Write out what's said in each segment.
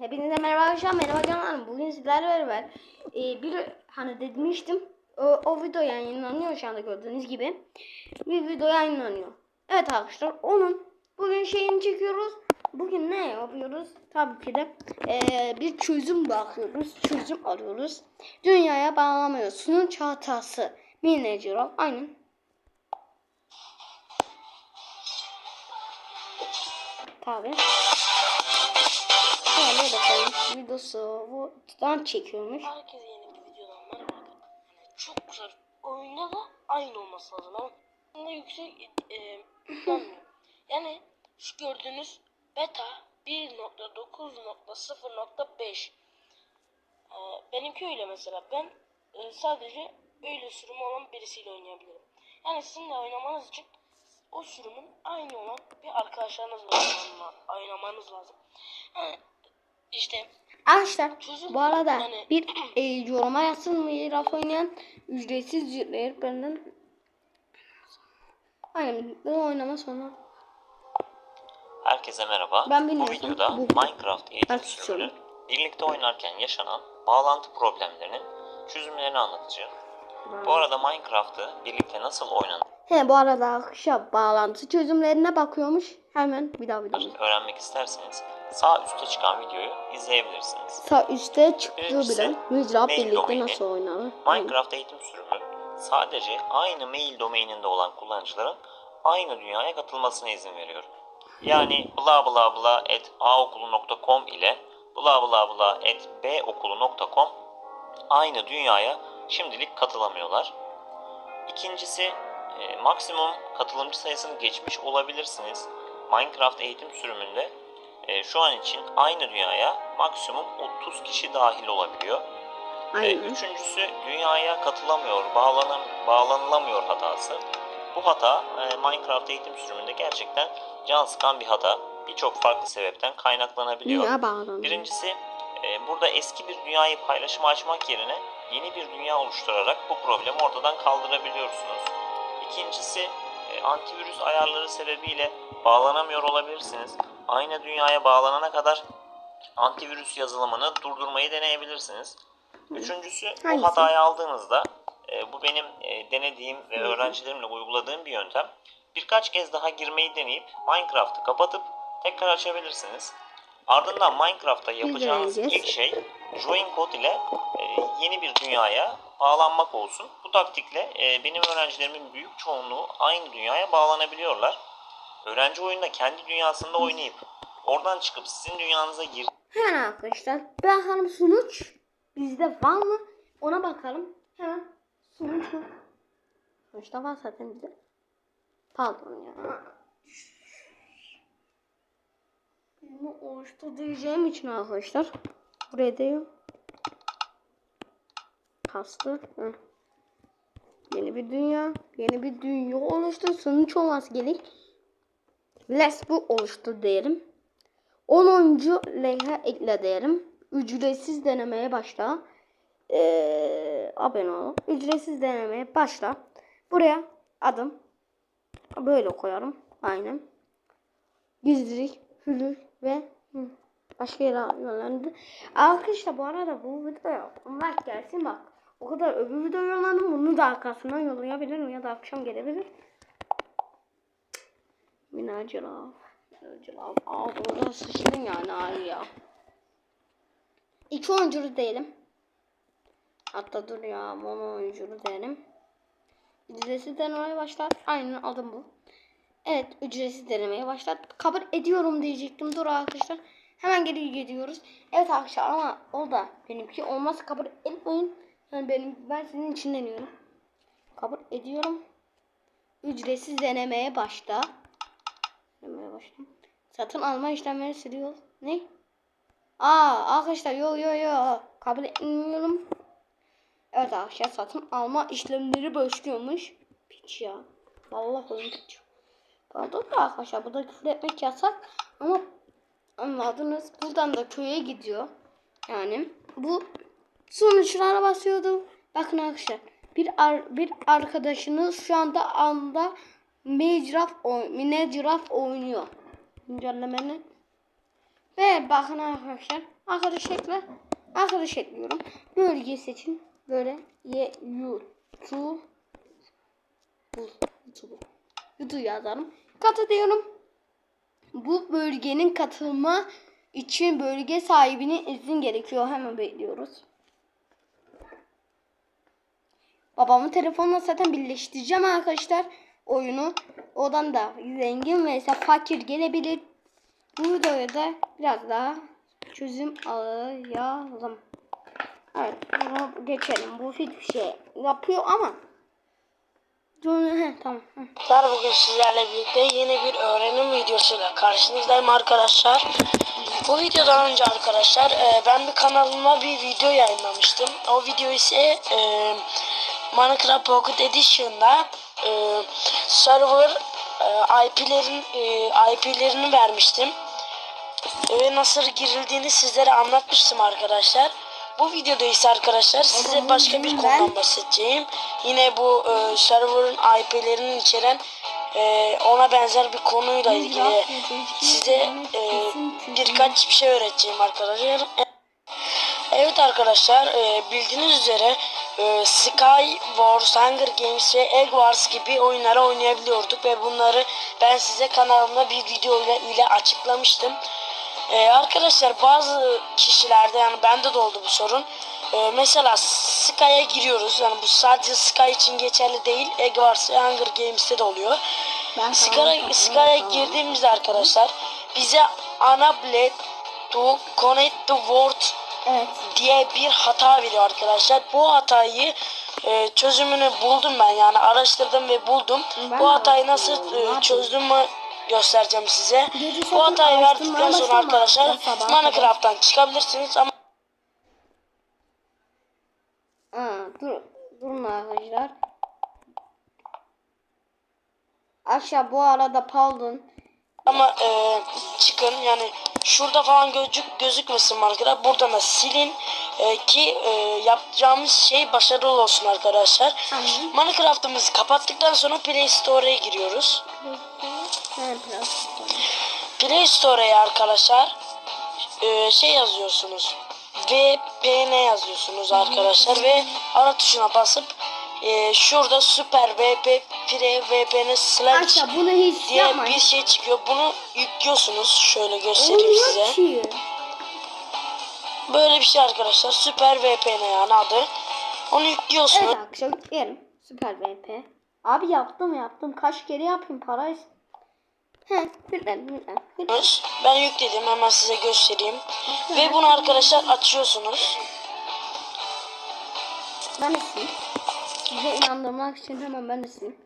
Hepinize merhaba arkadaşlar, merhaba canlarım. Bugün sizlerle beraber e, bir hani demiştim o, o video yayınlanıyor şu anda gördüğünüz gibi. Bir video yayınlanıyor. Evet arkadaşlar onun bugün şeyini çekiyoruz. Bugün ne yapıyoruz? Tabii ki de e, bir çözüm bakıyoruz. Çözüm arıyoruz. Dünyaya bağlamıyor. Sunun çatası. Manager Aynen. Tabii. Şöyle bakalım. Videosu bu dan çekiyormuş. Herkese yeni bir videodan merhaba. Yani çok güzel. Oyunda da aynı olması lazım ama oyunda yüksek e, yüklenmiyor. Yani şu gördüğünüz beta 1.9.0.5 e, benimki öyle mesela. Ben e, sadece öyle sürümü olan birisiyle oynayabilirim. Yani sizinle oynamanız için o sürümün aynı olan bir arkadaşlarınızla oynama- oynamanız lazım. Yani işte Arkadaşlar bu arada bir e, yoruma yazsın mı raf oynayan ücretsiz benden Aynen bu oynama sonra Herkese merhaba. Ben Bu videoda Bu- Minecraft eğitim birlikte oynarken yaşanan bağlantı problemlerinin çözümlerini anlatacağım. Bu arada Minecraft'ı birlikte nasıl oynanır He bu arada arkadaşlar bağlantı çözümlerine bakıyormuş. Hemen bir daha videomuz. öğrenmek isterseniz sağ üstte çıkan videoyu izleyebilirsiniz. Sağ üstte çıktığı bile mail birlikte domaini. nasıl oynanır. Minecraft eğitim sürümü sadece aynı mail domaininde olan kullanıcıların aynı dünyaya katılmasına izin veriyor. Yani bla bla bla at aokulu.com ile bla bla bla at bokulu.com aynı dünyaya şimdilik katılamıyorlar. İkincisi e, maksimum katılımcı sayısını geçmiş olabilirsiniz. Minecraft eğitim sürümünde e, şu an için aynı dünyaya maksimum 30 kişi dahil olabiliyor. Aynen. üçüncüsü dünyaya katılamıyor, bağlanam bağlanılamıyor hatası. Bu hata e, Minecraft eğitim sürümünde gerçekten can sıkan bir hata. Birçok farklı sebepten kaynaklanabiliyor. Birincisi e, burada eski bir dünyayı paylaşıma açmak yerine yeni bir dünya oluşturarak bu problemi ortadan kaldırabiliyorsunuz. İkincisi e, antivirüs ayarları sebebiyle bağlanamıyor olabilirsiniz. Aynı dünyaya bağlanana kadar antivirüs yazılımını durdurmayı deneyebilirsiniz. Üçüncüsü Hangisi? bu hatayı aldığınızda e, bu benim e, denediğim ve öğrencilerimle uyguladığım bir yöntem. Birkaç kez daha girmeyi deneyip Minecraft'ı kapatıp tekrar açabilirsiniz. Ardından Minecraft'ta yapacağınız ilk şey join code ile e, yeni bir dünyaya bağlanmak olsun. Bu taktikle e, benim öğrencilerimin büyük çoğunluğu aynı dünyaya bağlanabiliyorlar. Öğrenci oyunda kendi dünyasında oynayıp oradan çıkıp sizin dünyanıza gir Hemen arkadaşlar bakalım sonuç bizde var mı? Ona bakalım. Hemen sonuç mu? Sonuçta var zaten bizde. Pardon ya. Bunu oluştu diyeceğim için arkadaşlar. Buraya diyor. Kastı. Hı. Yeni bir dünya. Yeni bir dünya oluştu. Sonuç olması gerek. Let's bu oluştu diyelim. 10. lehre ekle diyelim. Ücretsiz denemeye başla. Ee, abone ol. Ücretsiz denemeye başla. Buraya adım. Böyle koyarım. Aynen. Gizlilik, hülür ve hı, başka yere yönlendi. Arkadaşlar bu arada bu videoya onlar gelsin bak. O kadar öbür video yolladım. Bunu da arkasından yollayabilirim ya da akşam gelebilir. Minacılar. Minacılar. Aa burada sıçtın yani abi ya. İki oyuncu diyelim. Hatta dur ya mono oyuncu diyelim. Ücretsiz denemeye başlat. Aynen adım bu. Evet ücretsiz denemeye başlat. Kabul ediyorum diyecektim. Dur arkadaşlar. Hemen geri gidiyoruz. Evet arkadaşlar ama o da benimki olmaz kabul etmeyin. Yani benim ben sizin için deniyorum. Kabul ediyorum. Ücretsiz denemeye başla. Denemeye başla. Satın alma işlemleri siliyor. Ne? Aa arkadaşlar yo yo yo kabul etmiyorum. Evet arkadaşlar satın alma işlemleri başlıyormuş. Piç ya. Vallahi piç. Pardon da arkadaşlar burada küfür etmek yasak ama anladınız. Buradan da köye gidiyor. Yani bu sonuçlara basıyordum. Bakın arkadaşlar bir ar- bir arkadaşınız şu anda anda Minecraft oy- Minecraft oynuyor. Güncellemenin Ve bakın arkadaşlar. Arkadaş ekle. Arkadaş ekliyorum. Bölge seçin. Böyle ye YouTube. YouTube. YouTube yazarım. Katılıyorum. Bu bölgenin katılma için bölge sahibinin izin gerekiyor. Hemen bekliyoruz. Babamın telefonla zaten birleştireceğim arkadaşlar oyunu. Odan da zengin ve ise fakir gelebilir. Bu videoya da biraz daha çözüm arayalım. Evet geçelim. Bu hiçbir şey yapıyor ama. He, tamam. Bugün sizlerle birlikte yeni bir öğrenim videosuyla karşınızdayım arkadaşlar. Bu videodan önce arkadaşlar e, ben bir kanalıma bir video yayınlamıştım. O video ise e, Minecraft Pocket Edition'da e, server IP'lerin IP'lerini vermiştim. Ve nasıl girildiğini sizlere anlatmıştım arkadaşlar. Bu videoda ise arkadaşlar size başka bir konudan bahsedeceğim. Yine bu e, server'ın IP'lerinin içeren e, ona benzer bir konuyla ilgili size e, birkaç bir şey öğreteceğim arkadaşlar. Evet arkadaşlar e, bildiğiniz üzere e, Sky Wars, Hunger Games ve Egg Wars gibi oyunları oynayabiliyorduk ve bunları ben size kanalımda bir video ile, ile açıklamıştım. E, arkadaşlar bazı kişilerde yani bende de oldu bu sorun. E, mesela Sky'a giriyoruz. Yani bu sadece Sky için geçerli değil. Egg Wars ve Hunger Games'te de oluyor. Ben Sky'a Sky'a girdiğimizde arkadaşlar bize Unable to connect the world Evet. diye bir hata veriyor arkadaşlar. Bu hatayı e, çözümünü buldum ben yani araştırdım ve buldum. Ben Bu hatayı nasıl e, yapayım? çözdüğümü göstereceğim size. Gece Bu hatayı verdikten sonra arkadaşlar. Minecraft'tan çıkabilirsiniz ama Aa, dur, durun arkadaşlar. Aşağı bu arada pardon. ama e, çıkın yani şurada falan gözük gözükmesin Minecraft. Buradan da silin e, ki e, yapacağımız şey başarılı olsun arkadaşlar. Minecraft'ımızı kapattıktan sonra Play Store'a giriyoruz. Evet, biraz. Play Store'ya arkadaşlar e, şey yazıyorsunuz. VPN yazıyorsunuz arkadaşlar ve ara tuşuna basıp e, şurada Super VP Pre VPN slash Aşağı bunu hiç diye yapmayın. bir şey çıkıyor. Bunu yüklüyorsunuz. Şöyle göstereyim size. Böyle bir şey arkadaşlar. Süper VPN yani adı. Onu yüklüyorsunuz. Evet akşam yerim. Süper VP. Abi yaptım yaptım. Kaç kere yapayım para is- He, lütfen lütfen. lütfen. Ben yükledim. Hemen size göstereyim. Ve bunu arkadaşlar açıyorsunuz. Ben de sileyim. Size inandırmak için hemen ben de sileyim.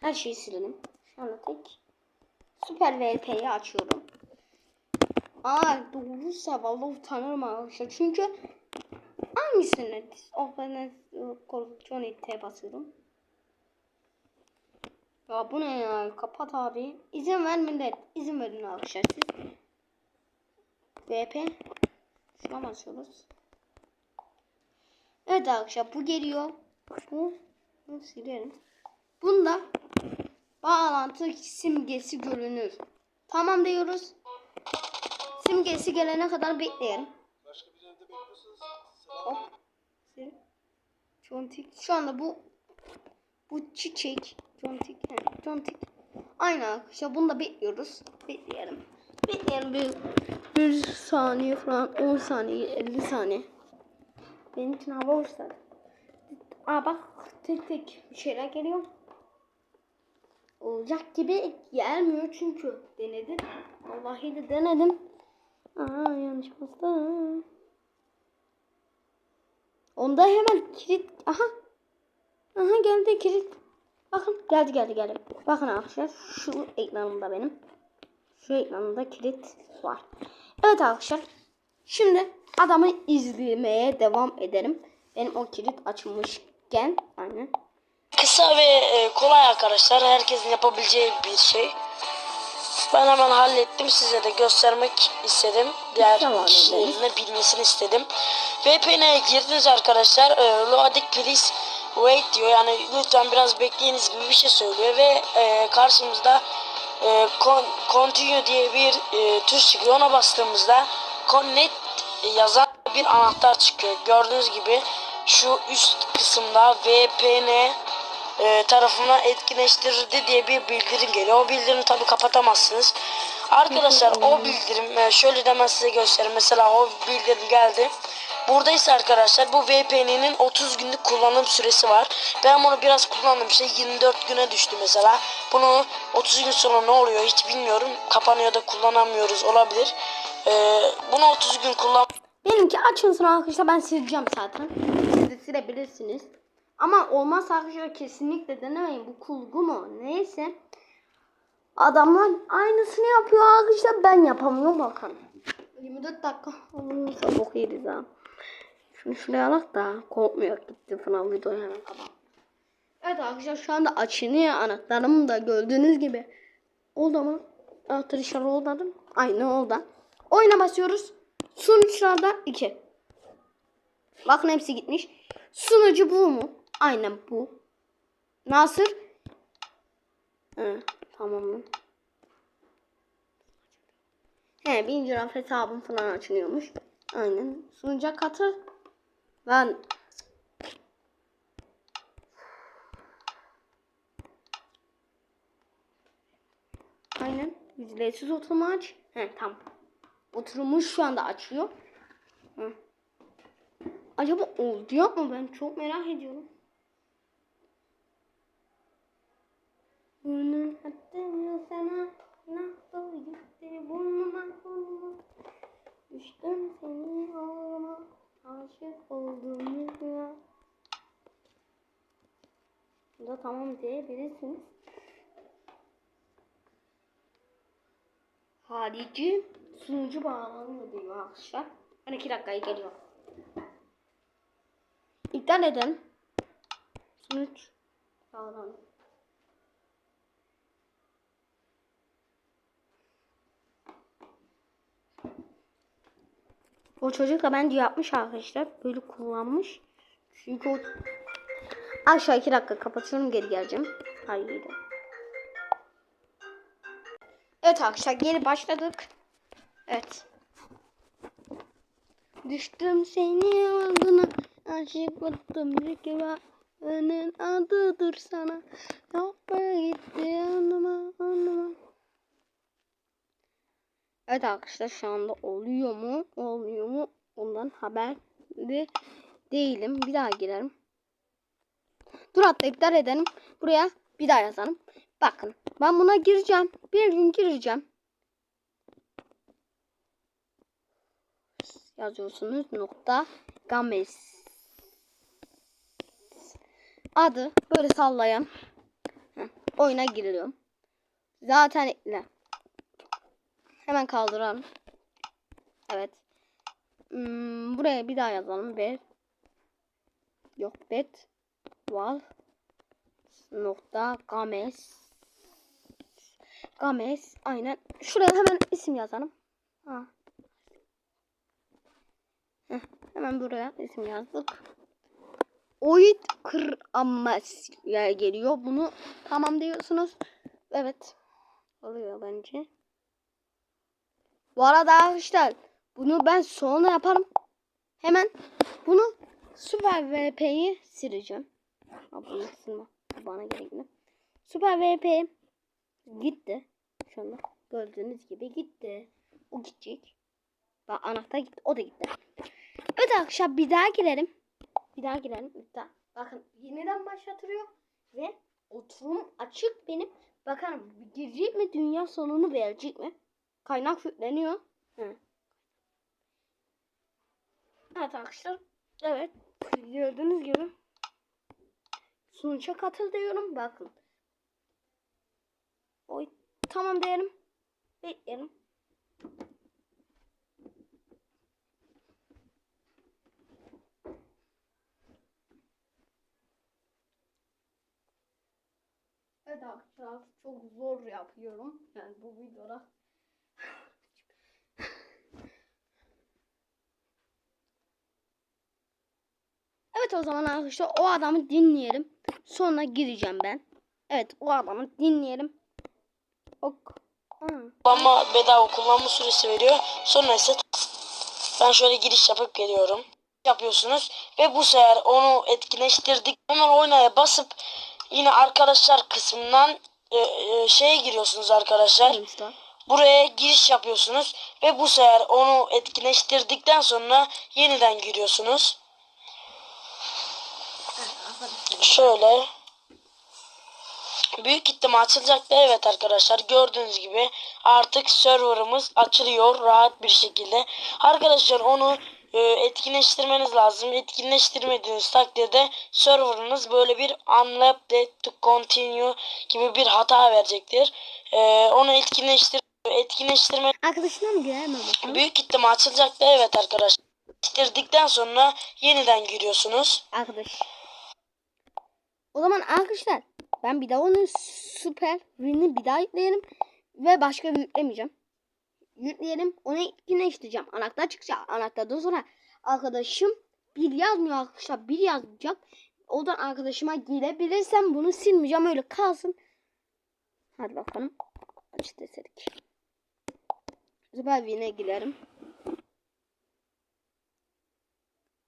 Her şeyi silelim. Şu anda tek. Süper VP'yi açıyorum. Aa doğruysa vallahi utanırım arkadaşlar. Çünkü hangisini Corruption T'ye basıyorum. Ya bu ne ya? Kapat abi. İzin vermeyin de izin verin arkadaşlar siz. VP. Şuna basıyoruz. Evet arkadaşlar bu geliyor. Bu bunu silerim. Bunda bağlantı simgesi görünür. Tamam diyoruz. Simgesi gelene kadar bekleyelim. Hop. Sil. Contik. Şu anda bu bu çiçek. Contik. he, Contik. Aynı arkadaşlar. Bunu da bekliyoruz. Bekleyelim. Bekleyelim bir, bir saniye falan 10 saniye 50 saniye. Benim için hava olsa. Aa bak tek tek bir şeyler geliyor. Olacak gibi gelmiyor çünkü denedim. Vallahi de denedim. Aa yanlış bastım. Onda hemen kilit. Aha. Aha geldi kilit. Bakın geldi geldi geldi. Bakın arkadaşlar şu ekranımda benim. Şu ekranımda kilit var. Evet arkadaşlar. Şimdi adamı izlemeye devam edelim. Benim o kilit açılmışken aynen. Kısa ve e, kolay arkadaşlar. Herkesin yapabileceği bir şey. Ben hemen hallettim. Size de göstermek istedim. Diğer Tamam, kişilerin de bilmesini istedim. VPN'e girdiniz arkadaşlar. E, Loading please wait diyor. Yani lütfen biraz bekleyiniz gibi bir şey söylüyor. Ve e, karşımızda e, con, continue diye bir e, tuş çıkıyor. Ona bastığımızda connect yazan bir anahtar çıkıyor. Gördüğünüz gibi şu üst kısımda VPN e, tarafından etkileştirildi diye bir bildirim geliyor. O bildirimi tabi kapatamazsınız. Arkadaşlar o bildirim e, şöyle de ben size göstereyim. Mesela o bildirim geldi. Burada ise arkadaşlar bu VPN'nin 30 günlük kullanım süresi var. Ben bunu biraz kullandım işte 24 güne düştü mesela. Bunu 30 gün sonra ne oluyor hiç bilmiyorum. Kapanıyor da kullanamıyoruz olabilir. Ee, bunu 30 gün kullan Benimki açılsın arkadaşlar ben sileceğim zaten. Siz de silebilirsiniz. Ama olmazsa arkadaşlar kesinlikle denemeyin. Bu kulgu mu? Neyse. Adamlar aynısını yapıyor arkadaşlar. Ben yapamıyorum bakın. 24 dakika bok yeriz ha. Şunu şuraya da korkmuyor gitti falan videoyu hemen kapat. Evet arkadaşlar şu anda açılıyor anahtarım da gördüğünüz gibi. Oldu mu? Arkadaşlar olmadı mı? Aynı oldu. Oyuna basıyoruz. Sonuçlarda 2. Bakın hepsi gitmiş. Sunucu bu mu? Aynen bu. Nasır? He, tamam mı? He, bin lira hesabım falan açılıyormuş. Aynen. Sunuca katıl. Ben Aynen. Ücretsiz oturma aç. He tamam. Oturumu şu anda açıyor. Hı. Acaba olacak mı? Ben çok merak ediyorum. Bunu attım sana nasıl gitti burnuma burnuma Düştüm seni ağlama aşık oldum ya Burada tamam diyebilirsiniz. Harici sunucu bağlanıyor diyor arkadaşlar. 12 dakikaya geliyor. İptal edelim. Sunuç bağlanıyor. O çocuk da bence yapmış arkadaşlar. Böyle kullanmış. Çünkü o... Aşağı 2 dakika kapatıyorum geri geleceğim. Hayır. Evet arkadaşlar geri başladık. Evet. Düştüm seni ardına aşık oldum gibi önün adıdır sana yapmaya gitti yanıma yanıma Evet arkadaşlar şu anda oluyor mu olmuyor mu ondan haberli değilim. Bir daha girelim dur hatta iptal edelim. Buraya bir daha yazalım. Bakın ben buna gireceğim. Bir gün gireceğim. Yazıyorsunuz nokta games. Adı böyle sallayan. Heh, oyuna giriliyorum. Zaten ekle. Hemen kaldıralım. Evet. Hmm, buraya bir daha yazalım. Bet. Yok bet. Val. Nokta games. Games. Aynen. Şuraya hemen isim yazalım. Ha. Heh, hemen buraya isim yazdık. Oyut kıramasya geliyor. Bunu tamam diyorsunuz. Evet. Oluyor bence. Bu arada arkadaşlar bunu ben sonra yaparım. Hemen bunu Süper VP'yi sileceğim. Ha, bunu silme. Bana gerekli. Süper VP gitti. Şu anda gördüğünüz gibi gitti. O gidecek. Bak anahtar gitti. O da gitti. Evet arkadaşlar bir daha girelim. Bir daha girelim. Bir daha. Bakın yeniden başlatılıyor. Ve oturum açık benim. Bakalım girecek mi? Dünya sonunu verecek mi? Kaynak yükleniyor. Hı. Evet arkadaşlar. Evet. Gördüğünüz gibi. Sunuca katıl diyorum. Bakın. Oy. Tamam diyelim. Bekleyelim. Evet arkadaşlar çok zor yapıyorum. Yani bu videoda. Evet o zaman arkadaşlar o adamı dinleyelim. Sonra gireceğim ben. Evet o adamı dinleyelim. Ok. Kullanma bedava kullanma süresi veriyor. Sonra ise ben şöyle giriş yapıp geliyorum. Yapıyorsunuz ve bu sefer onu etkileştirdik. Hemen oynaya basıp yine arkadaşlar kısmından e, e, şeye giriyorsunuz arkadaşlar. Lan? Buraya giriş yapıyorsunuz ve bu sefer onu etkileştirdikten sonra yeniden giriyorsunuz. Şöyle. Büyük ihtimal açılacaktı. Evet arkadaşlar gördüğünüz gibi artık serverımız açılıyor rahat bir şekilde. Arkadaşlar onu e, etkinleştirmeniz lazım. Etkinleştirmediğiniz takdirde serverınız böyle bir unlocked to continue gibi bir hata verecektir. E, onu etkinleştir etkinleştirme Arkadaşına mı giremem bakalım? büyük ihtimal açılacaktı. Evet arkadaşlar. Etkinleştirdikten sonra yeniden giriyorsunuz. Arkadaş. O zaman arkadaşlar ben bir daha onun süper ürünü bir daha yükleyelim ve başka bir yüklemeyeceğim. Yükleyelim onu yine işleyeceğim. Anahtar çıkacak. Anahtardan sonra arkadaşım bir yazmıyor arkadaşlar. Bir yazacak. Oradan arkadaşıma girebilirsem bunu silmeyeceğim. Öyle kalsın. Hadi bakalım. Aç desedik. Süper Win'e girerim.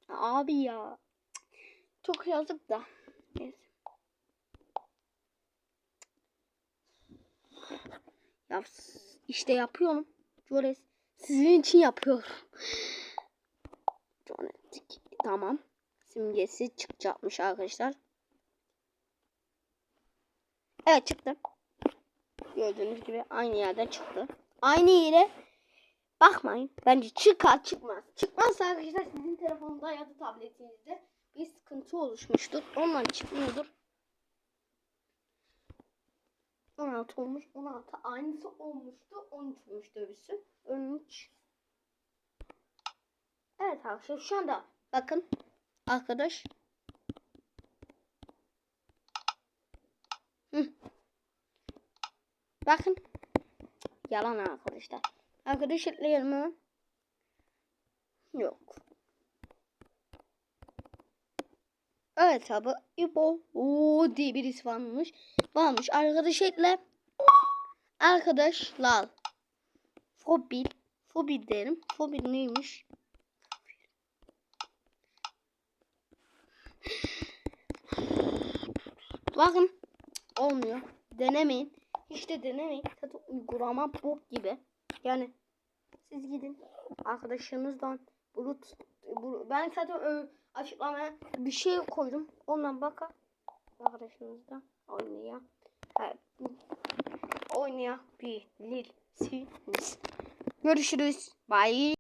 Abi ya. Çok yazık da. Neyse. Ya işte yapıyorum. Jores. Sizin için yapıyorum. Jonetik. Tamam. Simgesi çıkacakmış arkadaşlar. Evet çıktı. Gördüğünüz gibi aynı yerden çıktı. Aynı yere bakmayın. Bence çıkar çıkmaz. Çıkmazsa arkadaşlar sizin telefonunda ya da tabletinizde bir sıkıntı oluşmuştur. Ondan çıkmıyordur. 16 olmuş. 16 aynısı olmuştu. 13 olmuştu öbürsü. 13. Evet arkadaşlar şu anda bakın arkadaş. Hı. Bakın. Yalan arkadaşlar. Arkadaş ekleyelim hemen. Yok. Evet abi. İbo. Oo diye birisi varmış. Varmış. Arkadaş ekle. Arkadaşlar. Fobil. Fobil derim. Fobil neymiş? Bakın. Olmuyor. Denemeyin. Hiç de denemeyin. Zaten uygulama bok gibi. Yani siz gidin arkadaşınızdan bulut bu- ben zaten açıklamaya bir şey koydum. Ondan bakın arkadaşınızdan oynaya oynayabilirsiniz. Görüşürüz. Bye.